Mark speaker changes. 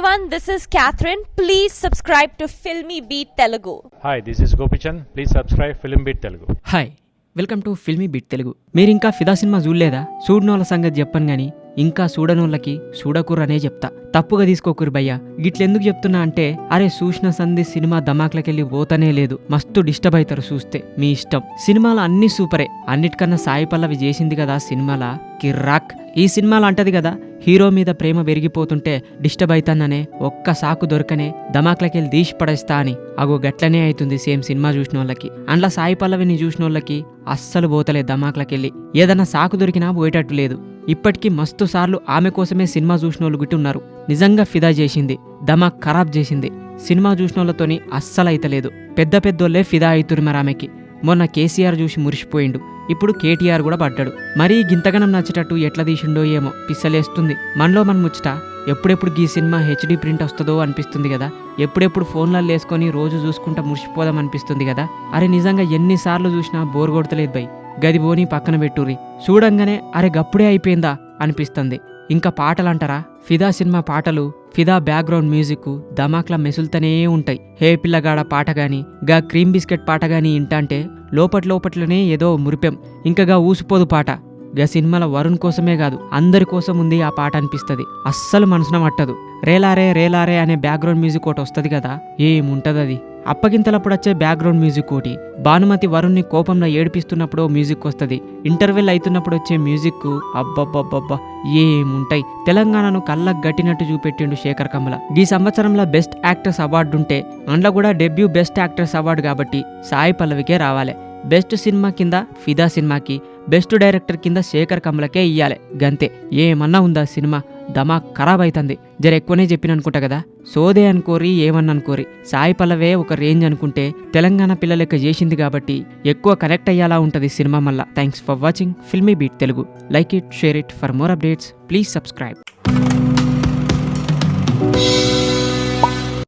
Speaker 1: everyone, this is Catherine. Please subscribe to Filmy Beat Telugu.
Speaker 2: Hi this is Gopichand please subscribe film beat Telugu
Speaker 3: hi welcome to filmy beat Telugu మీరు ఇంకా ఫిదా cinema చూడలేదా? చూడనోళ్ళ సంగతి చెప్పను గాని ఇంకా చూడనోళ్ళకి చూడకూరనే చెప్తా. తప్పుగా తీసుకోకూరు భయ్యా. గిట్లెందుకు చెప్తున్నా అంటే అరే చూసిన సంధి సినిమా ధమాక్లకెళ్ళి పోతనే లేదు. మస్తు డిస్టర్బ్ అవుతారు చూస్తే. మీ ఇష్టం. సినిమాలు అన్ని సూపరే. అన్నిటికన్నా సాయి పల్లవి చేసింది కదా సినిమాల? కిర్రాక్. ఈ సినిమాలో అంటది కదా. హీరో మీద ప్రేమ పెరిగిపోతుంటే డిస్టర్బ్ అవుతాననే ఒక్క సాకు దొరకనే దమాక్లకెళ్ళి దీష్ పడేస్తా అని. అగో గట్లనే అవుతుంది సేమ్ సినిమా చూసిన వాళ్ళకి అండ్ల సాయి పల్లవిని చూసిన వాళ్ళకి అస్సలు పోతలే దమాక్లకెళ్ళి ఏదన్నా సాకు దొరికినా పోయేటట్టు లేదు. ఇప్పటికీ మస్తు సార్లు ఆమె కోసమే సినిమా చూసిన వాళ్ళు గిట్టి ఉన్నారు నిజంగా ఫిదా చేసింది దమాక్ ఖరాబ్ చేసింది. సినిమా చూసిన వాళ్ళతోని అస్సలు అయితలేదు పెద్ద పెద్దోళ్ళే ఫిదా అవుతురు మరి ఆమెకి మొన్న కేసీఆర్ చూసి మురిసిపోయిండు. ఇప్పుడు కేటీఆర్ కూడా పడ్డాడు. మరీ గింతగనం నచ్చేటట్టు ఎట్లా తీసిండో ఏమో పిస్సలేస్తుంది మనలో మన ముచ్చట ఎప్పుడెప్పుడు గీ సినిమా హెచ్డి ప్రింట్ వస్తుందో అనిపిస్తుంది కదా. ఎప్పుడెప్పుడు ఫోన్లలో వేసుకొని రోజు చూసుకుంటా మురిసిపోదాం అనిపిస్తుంది కదా. అరే నిజంగా ఎన్నిసార్లు చూసినా బోర్ కొడతలేదు బై. గది పోని పక్కన పెట్టుర్రి. చూడంగానే అరే గప్పుడే అయిపోయిందా అనిపిస్తుంది. ఇంకా పాటలు అంటారా ఫిదా సినిమా పాటలు ఫిదా బ్యాక్గ్రౌండ్ మ్యూజిక్ ధమాక్లా మెసులుతూనే ఉంటాయి. హే పిల్లగాడ పాట గాని గా క్రీమ్ బిస్కెట్ పాట గాని ఇంటంటే లోపట్లోపట్లోనే ఏదో మురిపెం ఇంకగా ఊసిపోదు పాట. గా సినిమాల వరుణ్ కోసమే కాదు అందరి కోసం ఉంది ఆ పాట అనిపిస్తుంది. అస్సలు మనసున పట్టదు. రేలారే రేలారే అనే బ్యాక్గ్రౌండ్ మ్యూజిక్ ఒకటి వస్తుంది కదా ఏముంటది అది అప్పగింతలప్పుడు వచ్చే బ్యాక్గ్రౌండ్ మ్యూజిక్ ఒకటి. భానుమతి వరుణ్ని కోపంలో ఏడిపిస్తున్నప్పుడు మ్యూజిక్ వస్తుంది. ఇంటర్వెల్ అవుతున్నప్పుడు వచ్చే మ్యూజిక్ అబ్బబ్బబ్బబ్బా ఏముంటాయి? తెలంగాణను కళ్ళకు గట్టినట్టు చూపెట్టిండు శేఖర్ కమల. ఈ సంవత్సరంలో బెస్ట్ యాక్ట్రెస్ అవార్డు ఉంటే అందులో కూడా డెబ్యూ బెస్ట్ యాక్ట్రెస్ అవార్డు కాబట్టి సాయి పల్లవికే రావాలి. బెస్ట్ సినిమా కింద ఫిదా సినిమాకి బెస్ట్ డైరెక్టర్ కింద శేఖర్ కమలకే ఇయ్యాలి. గంతే ఏమన్నా ఉందా సినిమా? దమా ఖరాబ్ అవుతుంది జర ఎక్కువనే చెప్పిన అనుకుంటా కదా. సోదే అనుకోరి ఏమన్నా అనుకోరి సాయి పల్లవే ఒక రేంజ్ అనుకుంటే తెలంగాణ పిల్లలెక్క చేసింది కాబట్టి ఎక్కువ కనెక్ట్ అయ్యేలా ఉంటుంది సినిమా మళ్ళా. Thanks for watching filmy beat Telugu like it share it for more updates please subscribe